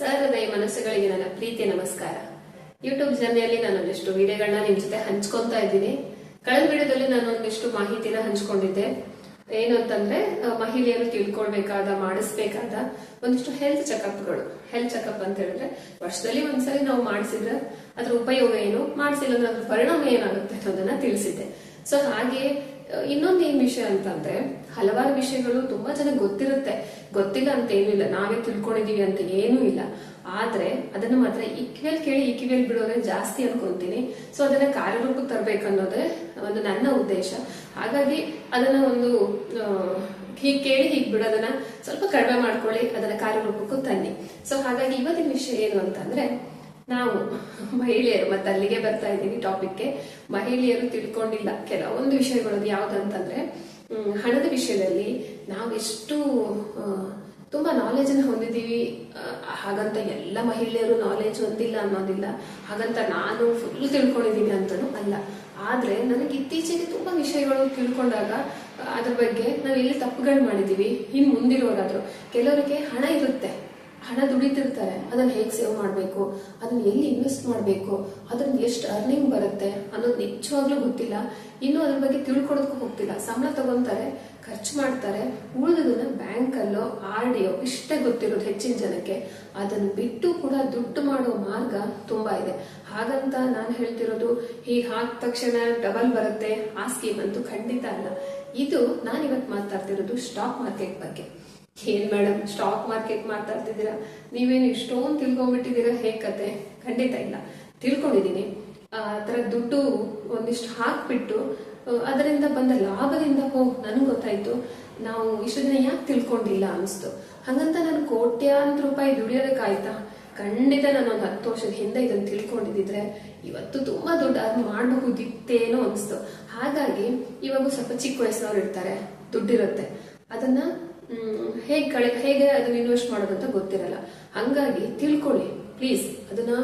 ಸಹೃದಯ ಮನಸ್ಸುಗಳಿಗೆ ನನ್ನ ಪ್ರೀತಿ ನಮಸ್ಕಾರ. ಯೂಟ್ಯೂಬ್ ಜರ್ನಿಯಲ್ಲಿ ನಾನು ಒಂದಿಷ್ಟು ವಿಡಿಯೋಗಳನ್ನ ನಿಮ್ ಜೊತೆ ಹಂಚ್ಕೊಂತಾ ಇದ್ದೀನಿ. ಕಳೆದ ವಿಡಿಯೋದಲ್ಲಿ ನಾನು ಒಂದಿಷ್ಟು ಮಾಹಿತಿನ ಹಂಚ್ಕೊಂಡಿದ್ದೆ. ಏನು ಅಂತಂದ್ರೆ ಮಹಿಳೆಯರು ತಿಳ್ಕೊಳ್ಬೇಕಾದ, ಮಾಡಿಸ್ಬೇಕಾದ ಒಂದಿಷ್ಟು ಹೆಲ್ತ್ ಚೆಕಪ್ಗಳು ಹೆಲ್ತ್ ಚೆಕಪ್ ಅಂತ ಹೇಳಿದ್ರೆ, ವರ್ಷದಲ್ಲಿ ಒಂದ್ಸರಿ ನಾವು ಮಾಡಿಸಿದ್ರೆ ಅದ್ರ ಉಪಯೋಗ ಏನು, ಮಾಡಿಸಿಲ್ಲ ಅಂದ್ರೆ ಅದ್ರ ಪರಿಣಾಮ ಏನಾಗುತ್ತೆ ಅನ್ನೋದನ್ನ ತಿಳಿಸಿದ್ದೆ. ಸೊ ಹಾಗೆ ಇನ್ನೊಂದು ಏನ್ ವಿಷಯ ಅಂತಂದ್ರೆ, ಹಲವಾರು ವಿಷಯಗಳು ತುಂಬಾ ಜನ ಗೊತ್ತಿರುತ್ತೆ. ಗೊತ್ತಿಲ್ಲ ಅಂತ ಏನೂ ನಾವೇ ತಿಳ್ಕೊಂಡಿದೀವಿ ಅಂತ ಏನೂ ಇಲ್ಲ. ಆದ್ರೆ, ಅದನ್ನ ಮಾತ್ರ ಇಕ್ವೇಲ್ ಕೇಳಿ ಇಕ್ವೇಲ್ ಬಿಡೋದ್ರೆ ಜಾಸ್ತಿ ಅನ್ಕೊಂತೀನಿ. ಸೊ ಅದನ್ನ ಕಾರ್ಯರೂಪಕ್ಕೆ ತರಬೇಕು ಅನ್ನೋದೇ ಒಂದು ನನ್ನ ಉದ್ದೇಶ. ಹಾಗಾಗಿ, ಅದನ್ನ ಒಂದು ಹೀಗ್ ಕೇಳಿ ಹೀಗ್ ಬಿಡೋದನ್ನ ಸ್ವಲ್ಪ ಕಡಿಮೆ ಮಾಡ್ಕೊಳ್ಳಿ, ಅದನ್ನ ಕಾರ್ಯರೂಪಕ್ಕೂ ತನ್ನಿ. ಸೊ ಹಾಗಾಗಿ ಇವತ್ತಿನ ವಿಷಯ ಏನು ಅಂತಂದ್ರೆ ನಾವು ಮಹಿಳೆಯರು, ಮತ್ತೆ ಅಲ್ಲಿಗೆ ಬರ್ತಾ ಇದ್ದೀವಿ ಟಾಪಿಕ್ಗೆ ಮಹಿಳೆಯರು ತಿಳ್ಕೊಂಡಿಲ್ಲ. ಕೆಲವೊಂದು ವಿಷಯಗಳು ಯಾವ್ದಂತಂದ್ರೆ ಹಣದ ವಿಷಯದಲ್ಲಿ ನಾವೆಷ್ಟು ಎಷ್ಟು ತುಂಬಾ ನಾಲೆಜ್ ಅನ್ನು ಹೊಂದಿದ್ದೀವಿ. ಹಾಗಂತ ಎಲ್ಲ ಮಹಿಳೆಯರು ನಾಲೆಜ್ ಹೊಂದಿಲ್ಲ ಅನ್ನೋದಿಲ್ಲ. ಹಾಗಂತ ನಾನು ಫುಲ್ ತಿಳ್ಕೊಂಡಿದ್ದೀನಿ ಅಂತಾನು ಅಲ್ಲ. ಆದ್ರೆ ನನಗೆ ಇತ್ತೀಚೆಗೆ ತುಂಬಾ ವಿಷಯಗಳು ತಿಳ್ಕೊಂಡಾಗ, ಅದ್ರ ಬಗ್ಗೆ ನಾವು ಎಲ್ಲಿ ತಪ್ಪುಗಳು ಮಾಡಿದೀವಿ ಇನ್ ಮುಂದಿರುವಾಗಾದ್ರು ಕೆಲವರಿಗೆ ಹಣ ಇರುತ್ತೆ. ಹಣ ದುಡಿತಿರ್ತಾರೆ, ಅದನ್ನ ಹೇಗೆ ಸೇವ್ ಮಾಡಬೇಕು, ಅದನ್ನ ಎಲ್ಲಿ ಇನ್ವೆಸ್ಟ್ ಮಾಡಬೇಕು, ಅದ್ರಿಂದ ಎಷ್ಟು ಅರ್ನಿಂಗ್ ಬರುತ್ತೆ ಅನ್ನೋದು ನಿಜವಾಗ್ಲೂ ಗೊತ್ತಿಲ್ಲ. ಇನ್ನು ಅದ್ರ ಬಗ್ಗೆ ತಿಳ್ಕೊಳೋದಕ್ಕೂ ಹೋಗ್ತಿಲ್ಲ. ಸಂಬಳ ತಗೊಂತಾರೆ, ಖರ್ಚು ಮಾಡ್ತಾರೆ, ಉಳಿದದನ್ನ ಬ್ಯಾಂಕಲ್ಲೋ, ಆರ್ ಡಿ ಇಷ್ಟೇ ಗೊತ್ತಿರೋದು ಹೆಚ್ಚಿನ ಜನಕ್ಕೆ. ಅದನ್ನ ಬಿಟ್ಟು ಕೂಡ ದುಡ್ಡು ಮಾಡೋ ಮಾರ್ಗ ತುಂಬಾ ಇದೆ. ಹಾಗಂತ ನಾನು ಹೇಳ್ತಿರೋದು, ಹೀಗೆ ಹಾಕಿದ ತಕ್ಷಣ ಡಬಲ್ ಬರುತ್ತೆ, ಆ ಸ್ಕೀಮ್ ಅಂತೂ ಖಂಡಿತ ಅಲ್ಲ. ಇದು ನಾನು ಇವತ್ತು ಮಾತಾಡ್ತಿರೋದು ಸ್ಟಾಕ್ ಮಾರ್ಕೆಟ್ ಬಗ್ಗೆ. ಏನ್ ಮೇಡಮ್ ಸ್ಟಾಕ್ ಮಾರ್ಕೆಟ್ ಮಾತಾಡ್ತಿದ್ದೀರಾ ನೀವೇನು ಇಷ್ಟೊಂದು ತಿಳ್ಕೊಂಡ್ಬಿಟ್ಟಿದ್ದೀರಾ? ಹೇ ಕತೆ, ಖಂಡಿತ ಇಲ್ಲ. ತಿಳ್ಕೊಂಡಿದ್ದೀನಿ. ಆ ತರ ದುಡ್ಡು ಒಂದಿಷ್ಟು ಹಾಕ್ಬಿಟ್ಟು ಅದರಿಂದ ಬಂದ ಲಾಭದಿಂದ ಹೋ, ನನ್ಗೆ ಗೊತ್ತಾಯ್ತು. ನಾವು ಇಷ್ಟು ದಿನ ಯಾಕೆ ತಿಳ್ಕೊಂಡಿಲ್ಲ ಅನಿಸ್ತು. ಹಂಗಂತ ನಾನು ಕೋಟ್ಯಾಂತರ ರೂಪಾಯಿ ದುಡಿಯೋದಕ್ಕಾಯ್ತಾ? ಖಂಡಿತ ನಾನು ಒಂದು ಹತ್ತು ವರ್ಷದ ಹಿಂದೆ ಇದನ್ನ ತಿಳ್ಕೊಂಡಿದ್ದಿದ್ರೆ ಇವತ್ತು ತುಂಬಾ ದೊಡ್ಡ ಅದು ಮಾಡಬಹುದಿತ್ತೇನೋ ಅನಿಸ್ತು. ಹಾಗಾಗಿ ಇವಾಗ ಸ್ವಲ್ಪ ಚಿಕ್ಕ ವಯಸ್ಸಿನವ್ರು ಇರ್ತಾರೆ. ದುಡ್ಡಿರುತ್ತೆ. ಅದನ್ನ ಹೇಗ್ ಕಳೆ, ಹೇಗೆ ಅದನ್ನ ಇನ್ವೆಸ್ಟ್ ಮಾಡೋದು ಅಂತ ಗೊತ್ತಿರಲ್ಲ. ಹಂಗಾಗಿ ತಿಳ್ಕೊಳ್ಳಿ ಪ್ಲೀಸ್ ಅದನ್ನ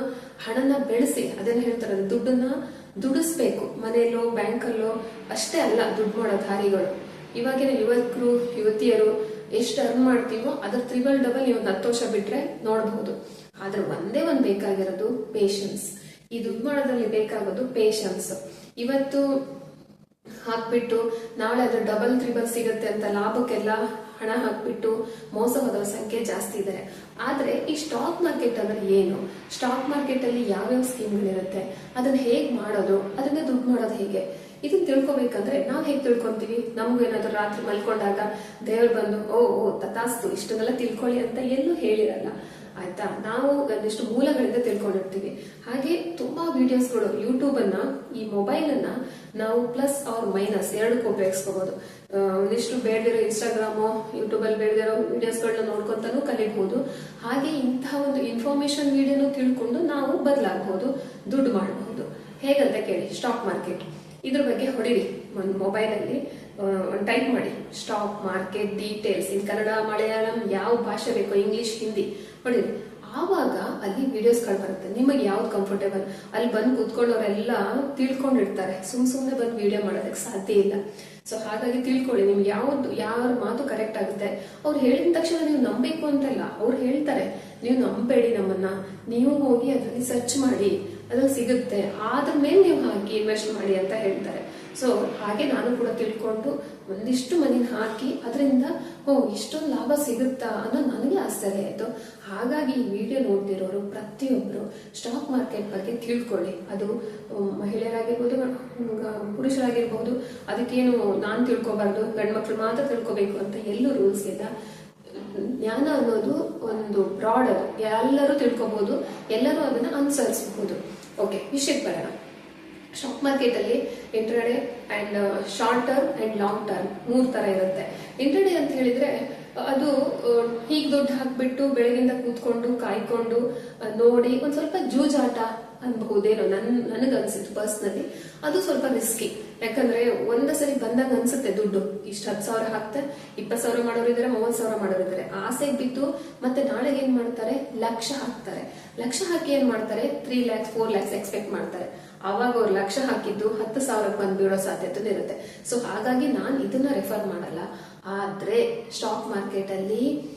ಹಣನ ಬೆಳೆಸಿ ಅದನ್ನ ಹೇಳ್ತಾರೆ ದುಡ್ಡನ್ನ ದುಡಿಸ್ಬೇಕು. ಮನೆಯಲ್ಲೋ, ಬ್ಯಾಂಕಲ್ಲೋ, ಅಷ್ಟೇ ಅಲ್ಲ, ದುಡ್ಡು ಮಾಡೋ ದಾರಿಗಳು. ಇವಾಗಿನ ಯುವಕರು, ಯುವತಿಯರು ಎಷ್ಟು ಅರ್ನ್ ಮಾಡ್ತೀವೋ, ಅದ್ರ ತ್ರಿಬಲ್ ಡಬಲ್ ನೀವು ಹತ್ತು ವರ್ಷ ಬಿಟ್ರೆ ನೋಡಬಹುದು. ಆದ್ರೆ ಒಂದೇ ಒಂದ್ ಬೇಕಾಗಿರೋದು ಪೇಷನ್ಸ್ ಈ ದುಡ್ಡು ಮಾಡೋದ್ರಲ್ಲಿ ಬೇಕಾಗೋದು ಪೇಷನ್ಸ್ ಇವತ್ತು ಹಾಕ್ಬಿಟ್ಟು ನಾಳೆ ಅದ್ರ ಡಬಲ್ ತ್ರಿಬಲ್ ಸಿಗುತ್ತೆ ಅಂತ ಲಾಭಕ್ಕೆಲ್ಲ ಹಣ ಹಾಕ್ಬಿಟ್ಟು ಮೋಸ ಹೋದವರ ಸಂಖ್ಯೆ ಜಾಸ್ತಿ ಇದ್ದಾರೆ ಆದ್ರೆ ಈ ಸ್ಟಾಕ್ ಮಾರ್ಕೆಟ್ ಅಂದ್ರೆ ಏನು? ಸ್ಟಾಕ್ ಮಾರ್ಕೆಟ್ ಅಲ್ಲಿ ಯಾವ್ಯಾವ ಸ್ಕೀಮ್ಗಳಿರುತ್ತೆ ಅದನ್ನ ಹೇಗ್ ಮಾಡೋದು? ಅದನ್ನ ದುಡ್ಡು ಮಾಡೋದು ಹೇಗೆ? ಇದನ್ನ ತಿಳ್ಕೊಬೇಕಂದ್ರೆ ನಾವ್ ಹೇಗ್ ತಿಳ್ಕೊಂತೀವಿ? ನಮ್ಗೇನಾದ್ರು ರಾತ್ರಿ ಮಲ್ಕೊಂಡಾಗ ದೇವ್ರು ಬಂದು, ಓ ಓ, ತಥಾಸ್ತು, ಇಷ್ಟನ್ನೆಲ್ಲ ತಿಳ್ಕೊಳ್ಳಿ ಅಂತ ಎಲ್ಲೂ ಹೇಳಿರಲ್ಲ. ಆಯ್ತಾ? ನಾವು ಒಂದಿಷ್ಟು ಮೂಲಗಳಿಂದ ತಿಳ್ಕೊಂಡಿರ್ತೀವಿ. ಹಾಗೆ ತುಂಬಾ ವಿಡಿಯೋಸ್ಗಳು ಯೂಟ್ಯೂಬ್ ಅನ್ನ, ಈ ಮೊಬೈಲ್ ಅನ್ನ ನಾವು ಪ್ಲಸ್ ಆರ್ ಮೈನಸ್ ಎರಡಕ್ಕೂ ಉಪಯೋಗಿಸ್ಕೋಬಹುದು ಒಂದಿಷ್ಟು ಬೇಡದಿರೋ ಇನ್ಸ್ಟಾಗ್ರಾಮು ಯೂಟ್ಯೂಬ್ ಅಲ್ಲಿ ಬೇಡದಿರೋ ವಿಡಿಯೋಸ್ಗಳನ್ನ ನೋಡ್ಕೊಂತಾನು ಕಲಿಬಹುದು. ಹಾಗೆ ಇಂತಹ ಒಂದು ಇನ್ಫಾರ್ಮೇಶನ್ ವಿಡಿಯೋನು ತಿಳ್ಕೊಂಡು ನಾವು ಬದಲಾಗಬಹುದು ದುಡ್ಡು ಮಾಡಬಹುದು ಹೇಗಂತ ಕೇಳಿ ಸ್ಟಾಕ್ ಮಾರ್ಕೆಟ್ ಇದ್ರ ಬಗ್ಗೆ ಹೊಡಿರಿ, ಒಂದು ಮೊಬೈಲ್ ಅಲ್ಲಿ. ಒಂದು ಟೈಪ್ ಮಾಡಿ. Stock market details in Kannada, Malayalam ಯಾವ ಭಾಷೆ ಬೇಕೋ ಇಂಗ್ಲಿಷ್ ಹಿಂದಿ ಹೊಡಿರಿ ಆವಾಗ ಅಲ್ಲಿ ವಿಡಿಯೋಸ್ಗಳು ಬರುತ್ತೆ. ನಿಮಗೆ ಯಾವ್ದು ಕಂಫರ್ಟೇಬಲ್ ಅಲ್ಲಿ ಬಂದು ಕೂತ್ಕೊಳ್ಳೋರೆಲ್ಲ ತಿಳ್ಕೊಂಡಿರ್ತಾರೆ. ಸುಮ್ ಸುಮ್ನೆ ಬಂದು ವಿಡಿಯೋ ಮಾಡೋದಕ್ಕೆ ಸಾಧ್ಯ ಇಲ್ಲ. ಸೊ ಹಾಗಾಗಿ ತಿಳ್ಕೊಳ್ಳಿ, ನಿಮ್ಗೆ ಯಾವ್ದು ಯಾರ ಮಾತು ಕರೆಕ್ಟ್ ಆಗುತ್ತೆ? ಅವ್ರು ಹೇಳಿದ ತಕ್ಷಣ ನೀವು ನಂಬಬೇಕು ಅಂತಲ್ಲ, ಅವ್ರು ಹೇಳ್ತಾರೆ, ನೀವು ನಂಬೇಡಿ ನಮ್ಮನ್ನ. ನೀವು ಹೋಗಿ ಅದರಲ್ಲಿ ಸರ್ಚ್ ಮಾಡಿ, ಅದ್ರಲ್ಲಿ ಸಿಗುತ್ತೆ. ಆದ್ರ ಮೇಲೆ ನೀವು ಹಾಕಿ ಇನ್ವೆಸ್ಟ್ ಮಾಡಿ ಅಂತ ಹೇಳ್ತಾರೆ. ಸೊ ಹಾಗೆ ನಾನು ಕೂಡ ತಿಳ್ಕೊಂಡು ಒಂದಿಷ್ಟು ಮನಿನ ಹಾಕಿ ಅದರಿಂದ, ಓ, ಇಷ್ಟೊಂದು ಲಾಭ ಸಿಗುತ್ತಾ ಅನ್ನೋ ನನಗೆ ಆಶ್ಚರ್ಯ ಆಯ್ತು. ಹಾಗಾಗಿ ಈ ವಿಡಿಯೋ ನೋಡ್ತಿರೋರು ಪ್ರತಿಯೊಬ್ಬರು ಸ್ಟಾಕ್ ಮಾರ್ಕೆಟ್ ಬಗ್ಗೆ ತಿಳ್ಕೊಳ್ಳಿ. ಅದು ಮಹಿಳೆಯರಾಗಿರ್ಬೋದು ಪುರುಷರಾಗಿರ್ಬೋದು, ಅದಕ್ಕೇನು ನಾನು ತಿಳ್ಕೊಬಾರ್ದು ಗಂಡು ಮಕ್ಕಳು ಮಾತ್ರ ತಿಳ್ಕೊಬೇಕು ಅಂತ ಎಲ್ಲೂ ರೂಲ್ಸ್ ಇಲ್ಲ. ಜ್ಞಾನ ಅನ್ನೋದು ಒಂದು ಬ್ರಾಡ್ ಎಲ್ಲರೂ ತಿಳ್ಕೊಬಹುದು ಎಲ್ಲರೂ ಅದನ್ನ ಅನುಸರಿಸಬಹುದು ಓಕೆ ವಿಷಯಕ್ಕೆ ಬರೋಣ. ಸ್ಟಾಕ್ ಮಾರ್ಕೆಟ್ ಅಲ್ಲಿ intraday and short term and long term ಮೂರ್ ತರ ಇರುತ್ತೆ. ಇಂಟ್ರಡೇ ಅಂತ ಹೇಳಿದ್ರೆ, ಅದು ಹೀಗೆ ದುಡ್ಡು ಹಾಕ್ಬಿಟ್ಟು ಬೆಳಗಿಂದ ಕೂತ್ಕೊಂಡು, ಕಾಯ್ಕೊಂಡು ನೋಡಿ ಒಂದ್ ಸ್ವಲ್ಪ ಜೂಜಾಟ ಅನ್ಬಹುದೇನೋ ನನ್, ನನಗನ್ಸಿತ್ತು ಪರ್ಸ್ನಲಿ. ಅದು ಸ್ವಲ್ಪ ರಿಸ್ಕಿ ಯಾಕಂದ್ರೆ ಒಂದ ಸರಿ ಬಂದಂಗ ಅನ್ಸುತ್ತೆ ದುಡ್ಡು. ಇಷ್ಟ ಹತ್ತು ಸಾವಿರ ಹಾಕ್ತೆ, ಇಪ್ಪತ್ತು ಸಾವಿರ ಮಾಡೋರು ಇದಾರೆ ಮೂವತ್ ಸಾವಿರ ಮಾಡೋರು ಇದಾರೆ. ಆಸೆಗೆ ಬಿದ್ದು ಮತ್ತೆ ನಾಳೆ ಏನ್ ಮಾಡ್ತಾರೆ? ಲಕ್ಷ ಹಾಕ್ತಾರೆ. ಲಕ್ಷ ಹಾಕಿ ಏನ್ ಮಾಡ್ತಾರೆ? Three lakhs four lakhs expect ಮಾಡ್ತಾರೆ. ಅವಾಗ ಅವ್ರು ಲಕ್ಷ ಹಾಕಿದ್ದು ಹತ್ತು ಸಾವಿರಕ್ಕೆ ಬಂದು ಬೀಳೋ ಸಾಧ್ಯತೆ ಇರುತ್ತೆ. ಸೊ ಹಾಗಾಗಿ ನಾನು ಇದನ್ನ ರೆಫರ್ ಮಾಡಲ್ಲ. ಆದ್ರೆ ಸ್ಟಾಕ್ ಮಾರ್ಕೆಟ್ ಅಲ್ಲಿ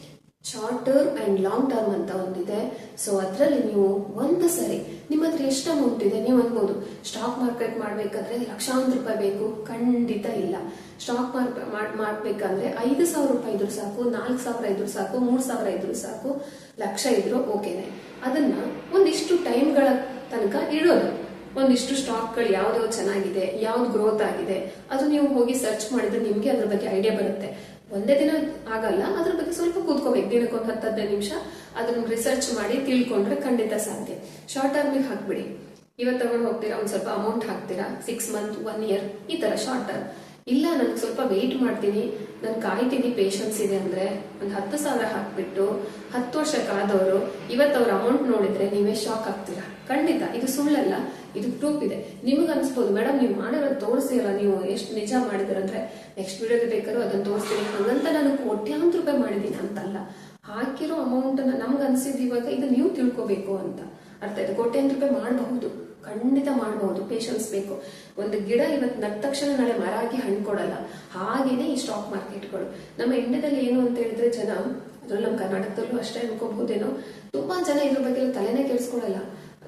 short term and long term ಅಂತ ಒಂದಿದೆ. ಸೊ ಅದರಲ್ಲಿ ನೀವು ಒಂದು ಸರಿ ನಿಮ್ಮ ಹತ್ರ ಎಷ್ಟು ಅಮೌಂಟ್ ಇದೆ ನೀವು ಅನ್ಬೋದು. ಸ್ಟಾಕ್ ಮಾರ್ಕೆಟ್ ಮಾಡ್ಬೇಕಾದ್ರೆ ಲಕ್ಷಾಂತರ ರೂಪಾಯಿ ಬೇಕು. ಖಂಡಿತ ಇಲ್ಲ. ಸ್ಟಾಕ್ ಮಾರ್ಕೆಟ್ ಮಾಡ್ಬೇಕಂದ್ರೆ ಐದು ಸಾವಿರ ರೂಪಾಯಿ ಇದ್ರು ಸಾಕು, ನಾಲ್ಕು ಸಾವಿರ ಇದ್ರು ಸಾಕು, ಮೂರು ಸಾವಿರ ಇದ್ರು ಸಾಕು, ಲಕ್ಷ ಇದ್ರು ಓಕೆನೆ ಅದನ್ನ ಒಂದಿಷ್ಟು ಟೈಮ್ಗಳ ತನಕ ಇಡೋದು. ಒಂದಿಷ್ಟು ಸ್ಟಾಕ್ಗಳು ಯಾವ್ದು ಚೆನ್ನಾಗಿದೆ, ಯಾವ್ದು ಗ್ರೋತ್ ಆಗಿದೆ, ಅದು ನೀವು ಹೋಗಿ ಸರ್ಚ್ ಮಾಡಿದ್ರೆ ನಿಮ್ಗೆ ಅದ್ರ ಬಗ್ಗೆ ಐಡಿಯಾ ಬರುತ್ತೆ. ಒಂದೇ ದಿನ ಆಗಲ್ಲ, ಅದ್ರ ಬಗ್ಗೆ ಸ್ವಲ್ಪ ಕೂತ್ಕೋಬೇಕು. ದಿನಕ್ಕೊಂದು ಹತ್ತು, ಹದಿನೈದು ನಿಮಿಷ ಅದನ್ನ ರಿಸರ್ಚ್ ಮಾಡಿ ತಿಳ್ಕೊಂಡ್ರೆ ಖಂಡಿತ ಸಾಧ್ಯ. ಶಾರ್ಟ್ ಟರ್ಮಿಗೆ ಹಾಕ್ಬಿಡಿ. ಇವತ್ತು ತಗೊಂಡು ಹೋಗ್ತೀರಾ, ಒಂದ್ ಸ್ವಲ್ಪ ಅಮೌಂಟ್ ಹಾಕ್ತೀರಾ ಸಿಕ್ಸ್ ಮಂತ್ ಒನ್ ಇಯರ್ ಈ ತರ ಶಾರ್ಟ್ ಟರ್ಮ್ ಇಲ್ಲ ನನ್ಗೆ ಸ್ವಲ್ಪ ವೆಯ್ಟ್ ಮಾಡ್ತೀನಿ. ನನ್ ಕಾಯ್ತೀನಿ ಪೇಷನ್ಸ್ ಇದೆ ಅಂದ್ರೆ ಒಂದ್ ಹತ್ತು ಸಾವಿರ ಹಾಕ್ಬಿಟ್ಟು ಹತ್ತು ವರ್ಷ ಕಾದವರು ಇವತ್ತು ಅವ್ರ ಅಮೌಂಟ್ ನೋಡಿದ್ರೆ ನೀವೇ ಶಾಕ್ ಆಗ್ತೀರಾ? ಖಂಡಿತ, ಇದು ಸುಳ್ಳಲ್ಲ, ಇದು ಪ್ರೂಫ್ ಇದೆ. ನಿಮಗೆ ಅನ್ಸ್ಬೋದು ಮೇಡಮ್ ನೀವು ಮಾಡಿರೋದು ತೋರಿಸಿರಲ್ಲ ನೀವು ಎಷ್ಟು ನಿಜ ಮಾಡಿದ್ರಂದ್ರೆ ನೆಕ್ಸ್ಟ್ ವಿಡಿಯೋದ ಬೇಕಾದ್ರೂ ಅದನ್ನ ತೋರಿಸ್ತೀನಿ. ಹಂಗಂತ ನಾನು ಕೋಟ್ಯಾಂತರ ರೂಪಾಯಿ ಮಾಡಿದ್ದೀನಿ ಅಂತಲ್ಲ. ಹಾಕಿರೋ ಅಮೌಂಟ್ ನಮ್ಗೆ ಅನ್ಸಿದ್ ಇವಾಗ ಇದು ನೀವು ತಿಳ್ಕೊಬೇಕು ಅಂತ. ಅರ್ಥ ಆಯ್ತು. ಕೋಟ್ಯಾಂತರ ರೂಪಾಯಿ ಮಾಡಬಹುದು. ಖಂಡಿತ ಮಾಡಬಹುದು. ಪೇಷನ್ಸ್ ಬೇಕು. ಒಂದು ಗಿಡ ಇವತ್ತು ನಟ್ಟ ತಕ್ಷಣ ನಾಳೆ ಮರ ಆಗಿ ಹಣ್ಣು ಕೊಡಲ್ಲ. ಹಾಗೇನೆ ಈ ಸ್ಟಾಕ್ ಮಾರ್ಕೆಟ್ಗಳು ನಮ್ಮ ಇಂಡಿಯಾದಲ್ಲಿ ಏನು ಅಂತ ಹೇಳಿದ್ರೆ ಜನ, ಅದರಲ್ಲೂ ನಮ್ಮ ಕರ್ನಾಟಕದಲ್ಲೂ ಅಷ್ಟೇ ಅನ್ಕೋಬಹುದೇನೋ, ತುಂಬಾ ಜನ ಇದ್ರ ಬಗ್ಗೆ ತಲೆನೇ ಕೆಡಿಸ್ಕೊಳಲ್ಲ.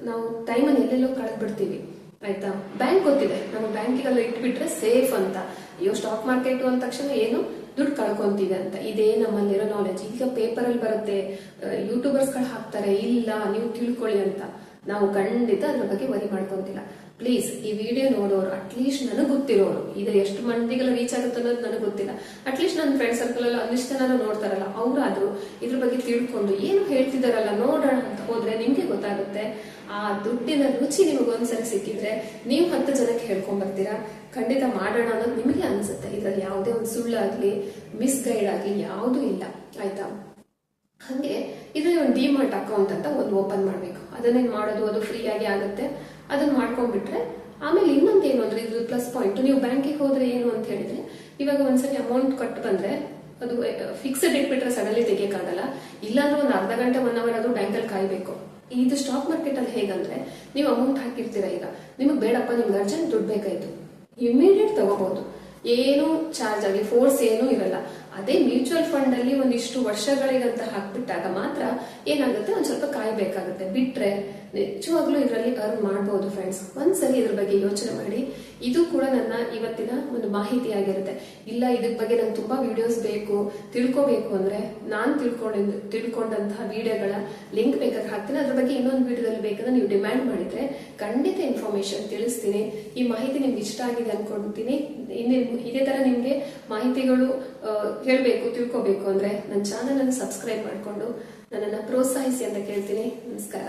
ನಾವು ಟೈಮನ್ನು ಎಲ್ಲೆಲ್ಲೋ ಕಳೆದ್ ಬಿಡ್ತೀವಿ. ಆಯ್ತಾ? ಬ್ಯಾಂಕ್ ಗೊತ್ತಿದೆ. ನಾವು ಬ್ಯಾಂಕಿಗೆಲ್ಲ ಇಟ್ಬಿಟ್ರೆ ಸೇಫ್ ಅಂತ. ಅಯ್ಯೋ ಸ್ಟಾಕ್ ಮಾರ್ಕೆಟ್ ಅಂದ ತಕ್ಷಣ ಏನು? ದುಡ್ಡು ಕಳ್ಕೊಂತೀವಿ ಅಂತ. ಇದೇ ನಮ್ಮಲ್ಲಿರೋ ನಾಲೆಜ್ ಈಗ ಪೇಪರ್ ಅಲ್ಲಿ ಬರುತ್ತೆ ಯೂಟ್ಯೂಬರ್ಸ್ಗಳು ಹಾಕ್ತಾರೆ, ಇಲ್ಲ, ನೀವು ತಿಳ್ಕೊಳ್ಳಿ ಅಂತ. ನಾವು ಖಂಡಿತ ಅದ್ರ ಬಗ್ಗೆ ವರಿ ಮಾಡ್ಕೊಂತಿಲ್ಲ. ಪ್ಲೀಸ್ ಈ ವಿಡಿಯೋ ನೋಡೋರು ಅಟ್ಲೀಸ್ಟ್ ನನಗೆ ಗೊತ್ತಿರೋರು. ಇದು ಎಷ್ಟು ಮಂದಿಗೆಲ್ಲ ರೀಚ್ ಆಗುತ್ತೆ ಅನ್ನೋದು ನನಗೆ ಗೊತ್ತಿಲ್ಲ. ಅಟ್ಲೀಸ್ಟ್ ನನ್ನ ಫ್ರೆಂಡ್ ಸರ್ಕಲ್ ಅಲ್ಲಿ ಒಂದಿಷ್ಟು ಜನ ನೋಡ್ತಾರಲ್ಲ, ಅವರಾದ್ರೂ ಇದ್ರ ಬಗ್ಗೆ ತಿಳ್ಕೊಂಡು ಏನು ಹೇಳ್ತಿದಾರಲ್ಲ, ನೋಡೋಣ ಅಂತ ಹೋದ್ರೆ ನಿಮ್ಗೆ ಗೊತ್ತಾಗುತ್ತೆ ಆ ದುಡ್ಡಿನ ರುಚಿ ನಿಮಗೆ ಒಂದ್ಸರಿ ಸಿಕ್ಕಿದ್ರೆ ನೀವು ಹತ್ತು ಜನಕ್ಕೆ ಹೇಳ್ಕೊಂಡ್ ಬರ್ತೀರಾ ಖಂಡಿತ ಮಾಡೋಣ ಅನ್ನೋದು ನಿಮಗೆ ಅನ್ಸುತ್ತೆ. ಇದ್ರಲ್ಲಿ ಯಾವುದೇ ಒಂದು ಸುಳ್ಳಾಗ್ಲಿ ಮಿಸ್ಗೈಡ್ ಆಗ್ಲಿ ಯಾವುದು ಇಲ್ಲ. ಆಯ್ತಾ? ಹಾಗೆ ಇದ್ರಲ್ಲಿ ಒಂದು ಡಿಮಾರ್ಟ್ ಅಕೌಂಟ್ ಅಂತ ಒಂದು ಓಪನ್ ಮಾಡಬೇಕು. ಅದನ್ನೇನು ಮಾಡೋದು? ಅದು ಫ್ರೀ ಆಗಿ ಆಗುತ್ತೆ. ಅದನ್ನ ಮಾಡ್ಕೊಂಡ್ಬಿಟ್ರೆ ಆಮೇಲೆ ಇನ್ನೊಂದು ಏನು ಅಂದ್ರೆ ಇದು ಪ್ಲಸ್ ಪಾಯಿಂಟ್ ನೀವು ಬ್ಯಾಂಕಿಗೆ ಹೋದ್ರೆ ಏನು ಅಂತ ಹೇಳಿದ್ರೆ, ಇವಾಗ ಒಂದ್ಸರಿ ಅಮೌಂಟ್ ಕಟ್ ಬಂದ್ರೆ ಅದು ಫಿಕ್ಸ್ಡ್ ಇಟ್ಬಿಟ್ರೆ ಸಡನ್ಲಿ ತೆಗಿಯಕ್ಕಾಗಲ್ಲ. ಇಲ್ಲಾಂದ್ರೆ ಒಂದು ಅರ್ಧ ಗಂಟೆ ಒನ್ ಅವರ್ ಆದ್ರೂ ಬ್ಯಾಂಕಲ್ಲಿ ಕಾಯ್ಬೇಕು. ಇದು ಸ್ಟಾಕ್ ಮಾರ್ಕೆಟ್ ಅಲ್ಲಿ ಹೇಗಂದ್ರೆ ನೀವು ಅಮೌಂಟ್ ಹಾಕಿರ್ತೀರಾ ಈಗ. ನಿಮಗೆ ಬೇಡಪ್ಪ, ನಿಮ್ಗೆ ಅರ್ಜೆಂಟ್ ದುಡ್ಡು ಬೇಕಾಯ್ತು. ಇಮಿಡಿಯೇಟ್ ತಗೋಬಹುದು ಏನು ಚಾರ್ಜ್ ಆಗಲಿ ಫೋರ್ಸ್ ಏನೂ ಇರಲ್ಲ. ಅದೇ ಮ್ಯೂಚುವಲ್ ಫಂಡ್ ಅಲ್ಲಿ ಒಂದಿಷ್ಟು ವರ್ಷಗಳಿಗಂತ ಹಾಕ್ಬಿಟ್ಟಾಗ ಮಾತ್ರ ಏನಾಗುತ್ತೆ? ಒಂದ್ ಸ್ವಲ್ಪ ಕಾಯ್ಬೇಕಾಗುತ್ತೆ ಬಿಟ್ರೆ ನಿಜವಾಗ್ಲೂ ಇದರಲ್ಲಿ ಅರ್ನ್ ಮಾಡಬಹುದು ಫ್ರೆಂಡ್ಸ್ ಒಂದ್ಸರಿ ಇದ್ರ ಬಗ್ಗೆ ಯೋಚನೆ ಮಾಡಿ. ಇದು ಕೂಡ ನನ್ನ ಇವತ್ತಿನ ಒಂದು ಮಾಹಿತಿ ಆಗಿರುತ್ತೆ. ಇಲ್ಲ, ಇದ್ರ ಬಗ್ಗೆ ನಂಗೆ ತುಂಬಾ ವಿಡಿಯೋಸ್ ಬೇಕು. ತಿಳ್ಕೋಬೇಕು ಅಂದ್ರೆ ನಾನ್ ತಿಳ್ಕೊಂಡ, ತಿಳ್ಕೊಂಡಂತಹ ವಿಡಿಯೋಗಳ ಲಿಂಕ್ ಬೇಕಾದ್ರೆ ಹಾಕ್ತೀನಿ. ಅದ್ರ ಬಗ್ಗೆ ಇನ್ನೊಂದು ವಿಡಿಯೋದಲ್ಲಿ ಬೇಕಂದ್ರೆ ನೀವು ಡಿಮ್ಯಾಂಡ್ ಮಾಡಿದ್ರೆ ಖಂಡಿತ ಇನ್ಫಾರ್ಮೇಶನ್ ತಿಳಿಸ್ತೀನಿ. ಈ ಮಾಹಿತಿ ನಿಮ್ಗೆ ಇಷ್ಟ ಆಗಿದೆ ಅನ್ಕೊಂತೀನಿ. ಇನ್ನೇ ಇದೇ ತರ ನಿಮ್ಗೆ ಮಾಹಿತಿಗಳು ಹೇಳಬೇಕು ತಿಳ್ಕೋಬೇಕು ಅಂದ್ರೆ ನನ್ನ ಚಾನಲನ್ನು ಸಬ್ಸ್ಕ್ರೈಬ್ ಮಾಡಿಕೊಂಡು ನನ್ನನ್ನು ಪ್ರೋತ್ಸಾಹಿಸಿ ಅಂತ ಕೇಳ್ತೀನಿ. ನಮಸ್ಕಾರ.